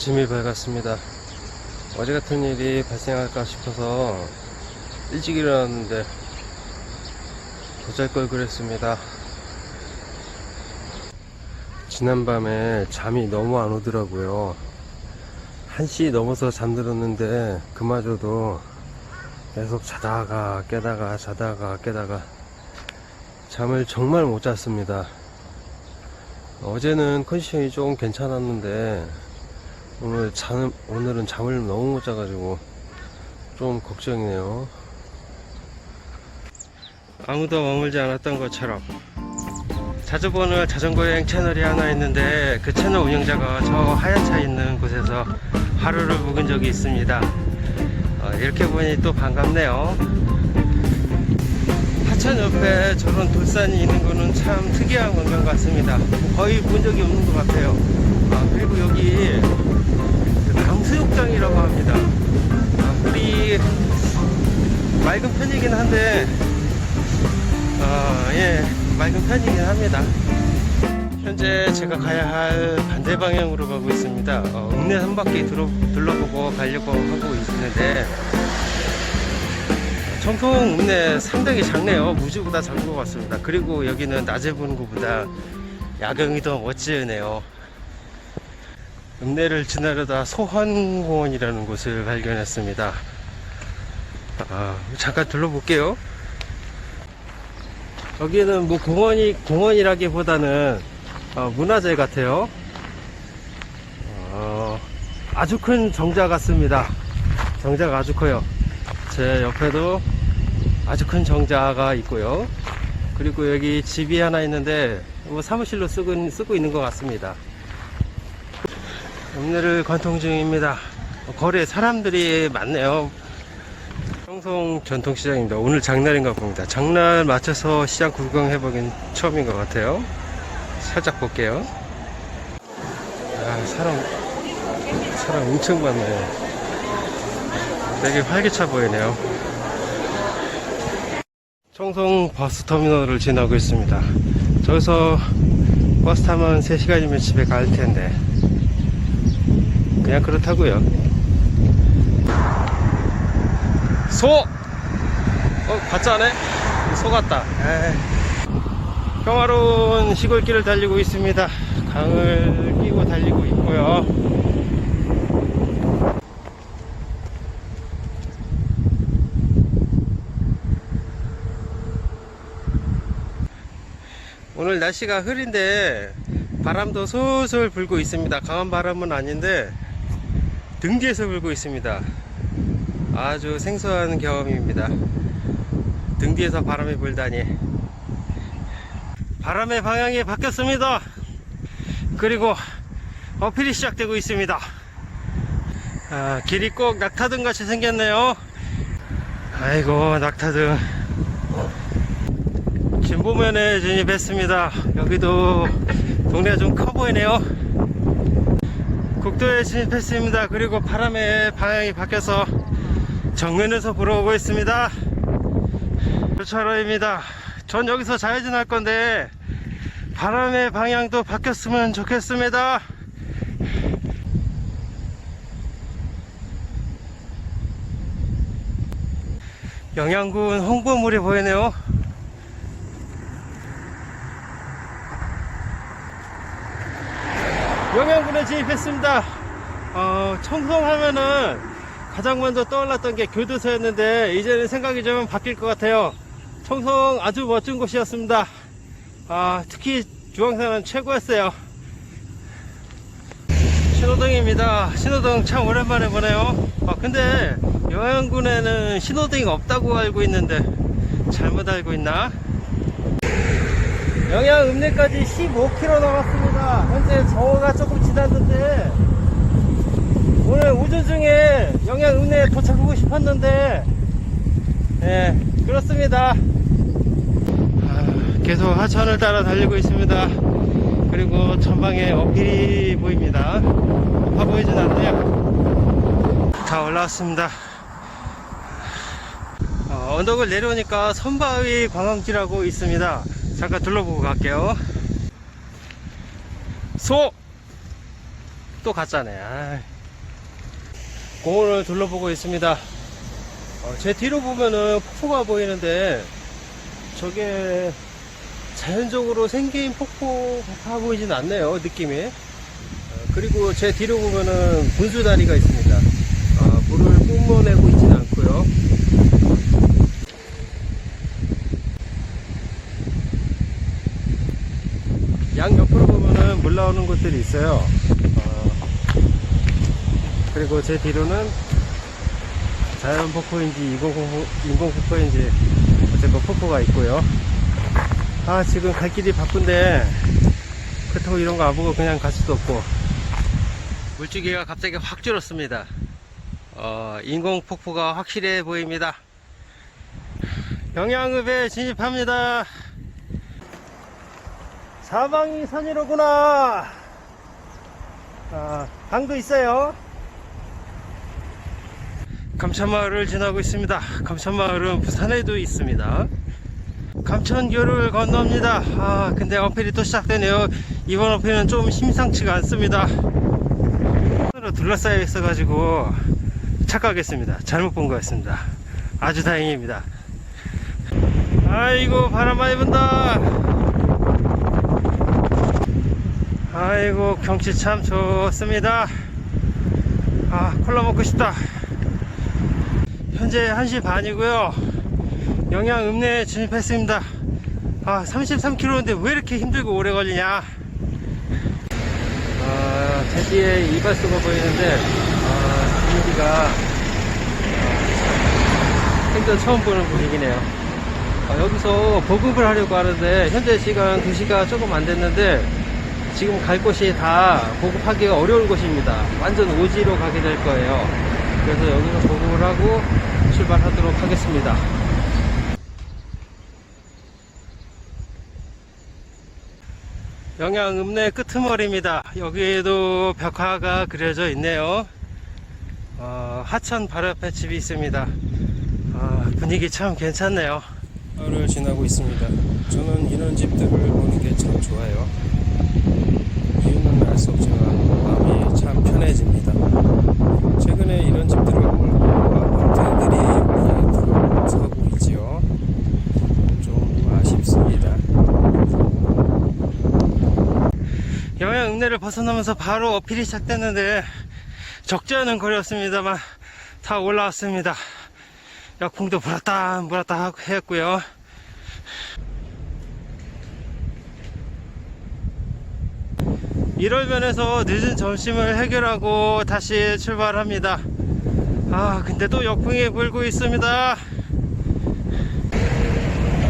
아침이 밝았습니다. 어제 같은 일이 발생할까 싶어서 일찍 일어났는데 도잘 걸 그랬습니다. 지난밤에 잠이 너무 안 오더라고요. 1시 넘어서 잠들었는데 그마저도 계속 자다가 깨다가 자다가 깨다가 잠을 정말 못 잤습니다. 어제는 컨디션이 조금 괜찮았는데 오늘 잠 오늘은 잠을 너무 못 자가지고 좀 걱정이네요. 아무도 머물지 않았던 것처럼 자주 보는 자전거 여행 채널이 하나 있는데 그 채널 운영자가 저 하얀 차 있는 곳에서 하루를 묵은 적이 있습니다. 어, 이렇게 보니 또 반갑네요. 하천 옆에 저런 돌산이 있는 거는 참 특이한 광경 같습니다. 거의 본 적이 없는 것 같아요. 맑은 편이긴 한데, 어, 예, 맑은 편이긴 합니다. 현재 제가 가야 할 반대 방향으로 가고 있습니다. 어, 읍내 한 바퀴 들어, 둘러보고 가려고 하고 있는데, 청통 읍내 상당히 작네요. 무지보다 작은 것 같습니다. 그리고 여기는 낮에 보는 것보다 야경이 더 멋지네요. 읍내를 지나려다 소환공원이라는 곳을 발견했습니다. 아, 잠깐 둘러볼게요. 여기는 뭐 공원이 공원이라기보다는 어, 문화재 같아요. 어, 아주 큰 정자 같습니다. 정자가 아주 커요. 제 옆에도 아주 큰 정자가 있고요. 그리고 여기 집이 하나 있는데 뭐 사무실로 쓰고, 쓰고 있는 것 같습니다. 읍내를 관통 중입니다. 거리에 사람들이 많네요. 평성 전통시장입니다. 오늘 장날인가 봅니다. 장날 맞춰서 시장 구경해보긴 처음인 것 같아요. 살짝 볼게요. 아, 사람, 사람 엄청 많네. 되게 활기차 보이네요. 청송 버스터미널을 지나고 있습니다. 저기서 버스 타면 3시간이면 집에 갈 텐데. 그냥 그렇다고요. 소! 어, 가짜네? 소 같다. 에이. 평화로운 시골길을 달리고 있습니다. 강을 끼고 달리고 있고요. 오늘 날씨가 흐린데 바람도 솔솔 불고 있습니다. 강한 바람은 아닌데 등 뒤에서 불고 있습니다. 아주 생소한 경험입니다. 등 뒤에서 바람이 불다니. 바람의 방향이 바뀌었습니다. 그리고 어필이 시작되고 있습니다. 아, 길이 꼭 낙타등 같이 생겼네요. 아이고, 낙타등. 진보면에 진입했습니다. 여기도 동네가 좀 커 보이네요. 국도에 진입했습니다. 그리고 바람의 방향이 바뀌어서 정면에서 불어오고 있습니다. 교차로입니다. 전 여기서 좌회전 할 건데 바람의 방향도 바뀌었으면 좋겠습니다. 영양군 홍보물이 보이네요. 영양군에 진입했습니다. 어, 청송하면은 가장 먼저 떠올랐던 게 교도소였는데 이제는 생각이 좀 바뀔 것 같아요. 청송 아주 멋진 곳이었습니다. 아, 특히 주황산은 최고였어요. 신호등입니다. 신호등 참 오랜만에 보네요. 아, 근데 영양군에는 신호등이 없다고 알고 있는데 잘못 알고 있나? 영양 읍내까지 15km 남았습니다. 현재 정오가 조금 지났는데 오늘 오전 중에 영양 읍내에 도착하고 싶었는데 예 그렇습니다. 아, 계속 하천을 따라 달리고 있습니다. 그리고 전방에 어필이 보입니다. 높아 보이진 않네요. 다 올라왔습니다. 어, 언덕을 내려오니까 선바위 관광지라고 있습니다. 잠깐 둘러보고 갈게요. 소! 또 갔잖아요. 공원을 둘러보고 있습니다. 어, 제 뒤로 보면은 폭포가 보이는데 저게 자연적으로 생긴 폭포 같아 보이진 않네요. 느낌이. 어, 그리고 제 뒤로 보면은 분수다리가 있습니다. 어, 물을 뿜어내고 있진 않고요. 양 옆으로 보면은 물 나오는 곳들이 있어요. 어, 그리고 제 뒤로는 자연 폭포인지 인공, 폭포, 인공 폭포인지 어쨌건 폭포가 있고요. 아 지금 갈 길이 바쁜데 그렇다고 이런 거 안 보고 그냥 갈 수도 없고 물주기가 갑자기 확 줄었습니다. 어, 인공 폭포가 확실해 보입니다. 영양읍에 진입합니다. 사방이 산이로구나. 아, 강도 있어요. 감천마을을 지나고 있습니다. 감천마을은 부산에도 있습니다. 감천교를 건넙니다. 아, 근데 어필이 또 시작되네요. 이번 어필은 좀 심상치가 않습니다. 으로 둘러싸여 있어가지고 착각했습니다. 잘못 본 거였습니다. 아주 다행입니다. 아이고, 바람 많이 분다. 아이고 경치 참 좋습니다 아 콜라 먹고 싶다 현재 1시 반이고요 영양 읍내에 진입했습니다 아 33km인데 왜 이렇게 힘들고 오래 걸리냐 아, 제 뒤에 이발소가 보이는데 아, 분위기가 아, 생전 처음 보는 분위기네요 아, 여기서 보급을 하려고 하는데 현재 시간 2시가 조금 안 됐는데 지금 갈 곳이 다 보급하기가 어려운 곳입니다. 완전 오지로 가게 될 거예요. 그래서 여기서 보급을 하고 출발하도록 하겠습니다. 영양 읍내 끄트머리입니다. 여기에도 벽화가 그려져 있네요. 어, 하천 바로 옆에 집이 있습니다. 아, 분위기 참 괜찮네요. 하루를 지나고 있습니다. 저는 이런 집들을 보는 게 참 좋아요. 이유는 알 수 없지만 참 편해집니다. 최근에 이런 집들을 몰고 아파트들이 들어서고 있지요. 좀 아쉽습니다. 영양 읍내를 벗어나면서 바로 어필이 시작됐는데 적지 않은 거리였습니다만 다 올라왔습니다. 약풍도 불었다 불었다 했고요. 일월면에서 늦은 점심을 해결하고 다시 출발합니다. 아, 근데 또 역풍이 불고 있습니다.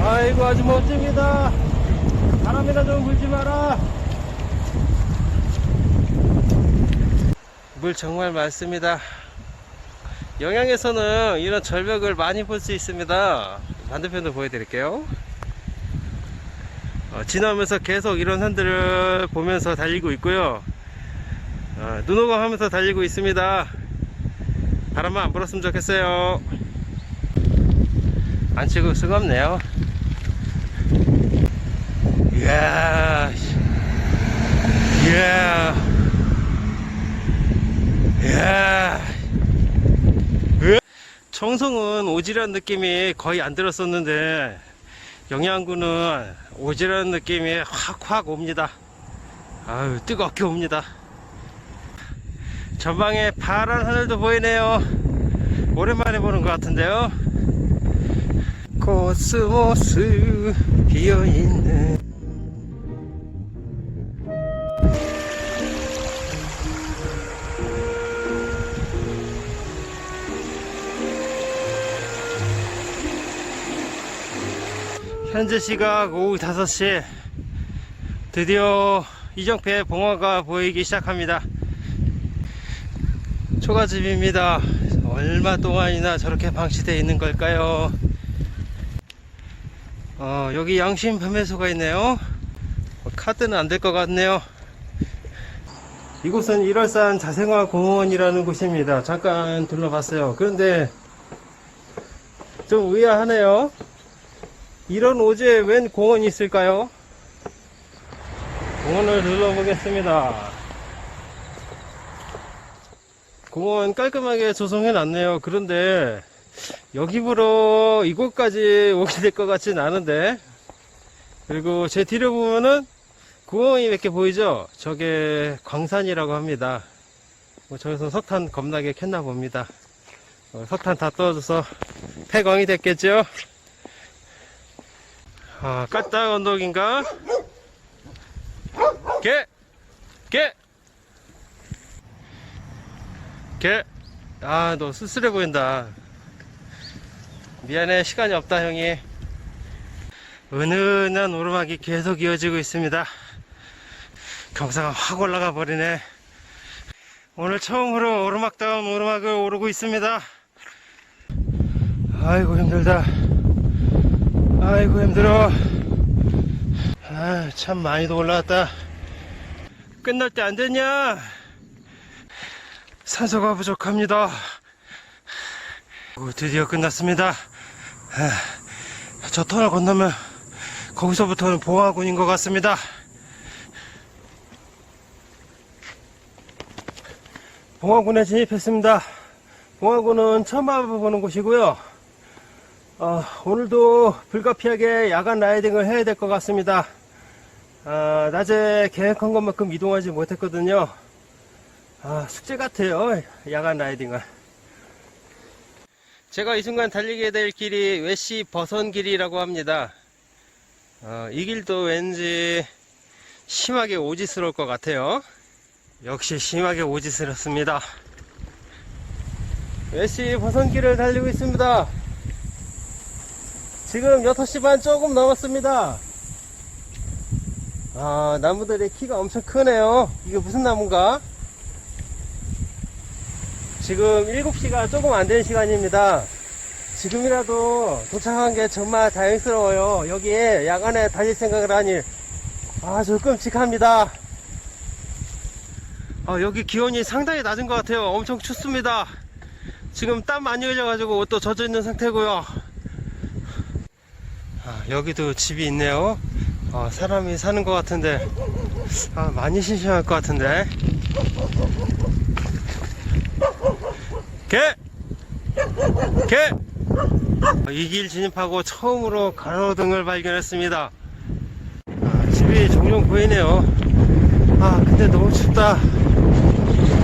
아이고, 아주 멋집니다. 바람이나 좀 불지 마라. 물 정말 많습니다. 영양에서는 이런 절벽을 많이 볼 수 있습니다. 반대편도 보여드릴게요. 어, 지나면서 계속 이런 산들을 보면서 달리고 있고요. 어, 눈오강 하면서 달리고 있습니다. 바람만 안 불었으면 좋겠어요. 안 치고 수없네요 이야, 씨. 이야, 이야. 으. 청송은 오지랖 느낌이 거의 안 들었었는데 영양구는 오지랖 느낌이 확확 옵니다. 아유 뜨겁게 옵니다. 전방에 파란 하늘도 보이네요. 오랜만에 보는 것 같은데요. 코스모스 피어있는 현재 시각 오후 5시. 드디어 이정표의 봉화가 보이기 시작합니다. 초가집입니다. 얼마 동안이나 저렇게 방치되어 있는 걸까요? 어, 여기 양심 판매소가 있네요. 어, 카드는 안 될 것 같네요. 이곳은 일월산 자생화 공원이라는 곳입니다. 잠깐 둘러봤어요. 그런데 좀 의아하네요 이런 오지에 웬 공원이 있을까요? 공원을 둘러보겠습니다. 공원 깔끔하게 조성해 놨네요. 그런데 여기부로 이곳까지 오게 될 것 같진 않은데 그리고 제 뒤로 보면은 구멍이 몇 개 보이죠? 저게 광산이라고 합니다. 뭐 저기서 석탄 겁나게 캤나 봅니다. 어, 석탄 다 떨어져서 폐광이 됐겠죠? 아, 까딱 언덕인가? 개! 개! 개! 아, 너 쓸쓸해 보인다. 미안해, 시간이 없다, 형이. 은은한 오르막이 계속 이어지고 있습니다. 경사가 확 올라가 버리네. 오늘 처음으로 오르막다운 오르막을 오르고 있습니다. 아이고, 힘들다. 아이고, 힘들어. 아, 참 많이도 올라왔다. 끝날 때 안 됐냐? 산소가 부족합니다. 오, 드디어 끝났습니다. 아, 저 터널 건너면 거기서부터는 봉화군인 것 같습니다. 봉화군에 진입했습니다. 봉화군은 처음 와보는 곳이고요. 어, 오늘도 불가피하게 야간 라이딩을 해야 될 것 같습니다. 아, 낮에 계획한 것만큼 이동하지 못했거든요. 아, 숙제 같아요. 야간 라이딩은. 제가 이 순간 달리게 될 길이 외시 버선 길이라고 합니다. 어, 이 길도 왠지 심하게 오지스러울 것 같아요. 역시 심하게 오지스럽습니다. 외시 버선길을 달리고 있습니다. 지금 6시 반 조금 넘었습니다. 아, 나무들의 키가 엄청 크네요. 이게 무슨 나무인가? 지금 7시가 조금 안 된 시간입니다. 지금이라도 도착한 게 정말 다행스러워요. 여기에 야간에 달릴 생각을 하니 아주 끔찍합니다. 아, 여기 기온이 상당히 낮은 것 같아요. 엄청 춥습니다. 지금 땀 많이 흘려가지고 옷도 젖어 있는 상태고요. 아, 여기도 집이 있네요. 아, 사람이 사는 것 같은데, 아, 많이 심심할 것 같은데. 개! 개! 이 길 진입하고 처음으로 가로등을 발견했습니다. 아, 집이 종종 보이네요. 아, 근데 너무 춥다.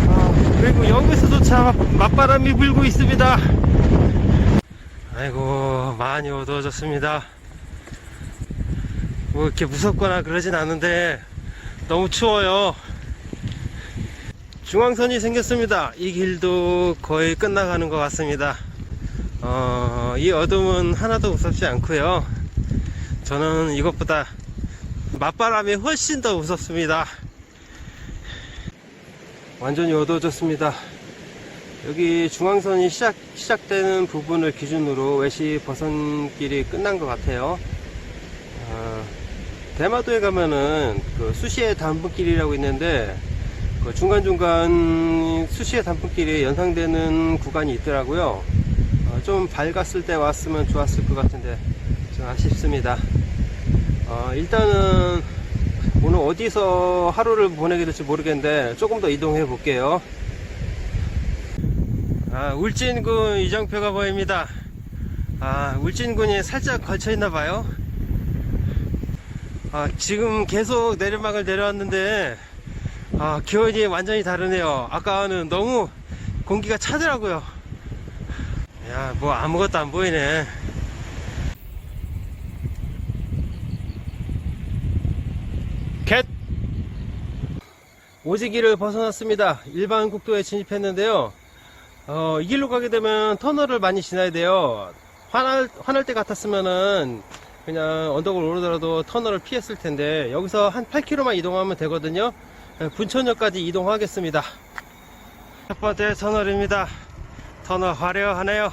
아, 그리고 여기서조차 맞바람이 불고 있습니다. 아이고, 많이 어두워졌습니다. 뭐 이렇게 무섭거나 그러진 않은데 너무 추워요. 중앙선이 생겼습니다. 이 길도 거의 끝나가는 것 같습니다. 어, 이 어둠은 하나도 무섭지 않고요. 저는 이것보다 맞바람이 훨씬 더 무섭습니다. 완전히 어두워졌습니다. 여기 중앙선이 시작, 시작되는 부분을 기준으로 외시 버선길이 끝난 것 같아요. 어, 대마도에 가면은 그 수시의 단풍길이라고 있는데 그 중간중간 수시의 단풍길이 연상되는 구간이 있더라고요. 어, 좀 밝았을 때 왔으면 좋았을 것 같은데 좀 아쉽습니다. 어, 일단은 오늘 어디서 하루를 보내게 될지 모르겠는데 조금 더 이동해 볼게요. 아, 울진군 이정표가 보입니다. 아, 울진군이 살짝 걸쳐 있나 봐요. 아, 지금 계속 내리막을 내려왔는데, 아, 기온이 완전히 다르네요. 아까는 너무 공기가 차더라고요. 야, 뭐 아무것도 안 보이네. 캣! 오지기를 벗어났습니다. 일반 국도에 진입했는데요. 어, 이 길로 가게 되면 터널을 많이 지나야 돼요. 화날, 화날 때 같았으면은 그냥 언덕을 오르더라도 터널을 피했을 텐데 여기서 한 8km만 이동하면 되거든요. 네, 분천역까지 이동하겠습니다. 첫 번째 터널입니다. 터널 화려하네요.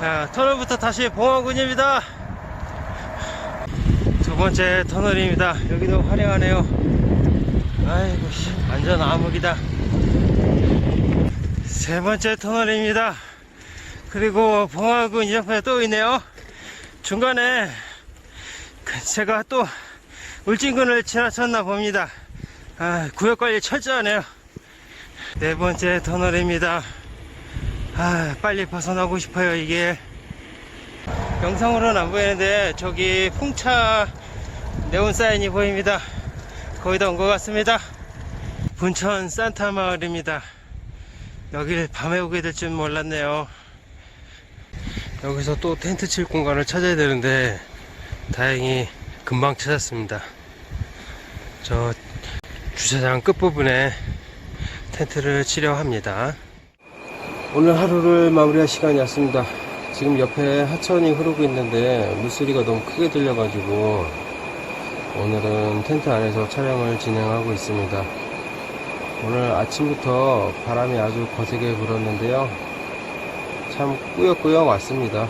자, 터널부터 다시 봉화군입니다. 두 번째 터널입니다. 여기도 화려하네요. 아이고, 씨, 완전 암흑이다. 세 번째 터널입니다. 그리고 봉화군 이 옆에 또 있네요. 중간에 그 제가 또 울진군을 지나쳤나 봅니다. 아, 구역관리 철저하네요. 네 번째 터널입니다. 아, 빨리 벗어나고 싶어요, 이게. 영상으로는 안 보이는데, 저기 풍차 네온 사인이 보입니다. 거의 다 온 것 같습니다. 분천 산타 마을입니다. 여길 밤에 오게 될 줄 몰랐네요. 여기서 또 텐트 칠 공간을 찾아야 되는데, 다행히 금방 찾았습니다. 저 주차장 끝부분에 텐트를 치려 합니다. 오늘 하루를 마무리할 시간이 왔습니다. 지금 옆에 하천이 흐르고 있는데 물소리가 너무 크게 들려가지고 오늘은 텐트 안에서 촬영을 진행하고 있습니다. 오늘 아침부터 바람이 아주 거세게 불었는데요. 참 꾸역꾸역 왔습니다.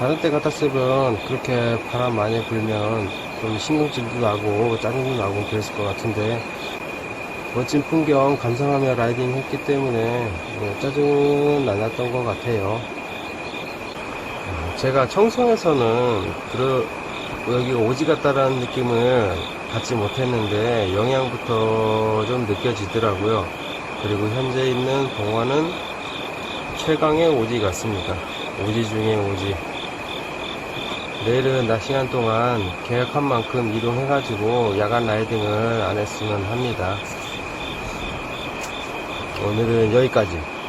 다른 때 같았으면 그렇게 바람 많이 불면 좀 신경질도 나고 짜증도 나고 그랬을 것 같은데 멋진 풍경 감상하며 라이딩 했기 때문에 뭐 짜증은 안 났던 것 같아요. 어, 제가 청송에서는 여기 오지 같다라는 느낌을 받지 못했는데 영양부터 좀 느껴지더라고요. 그리고 현재 있는 봉화는 최강의 오지 같습니다. 오지 중에 오지. 내일은 낮 시간 동안 계획한 만큼 이동해가지고 야간 라이딩을 안 했으면 합니다. 오늘은 여기까지.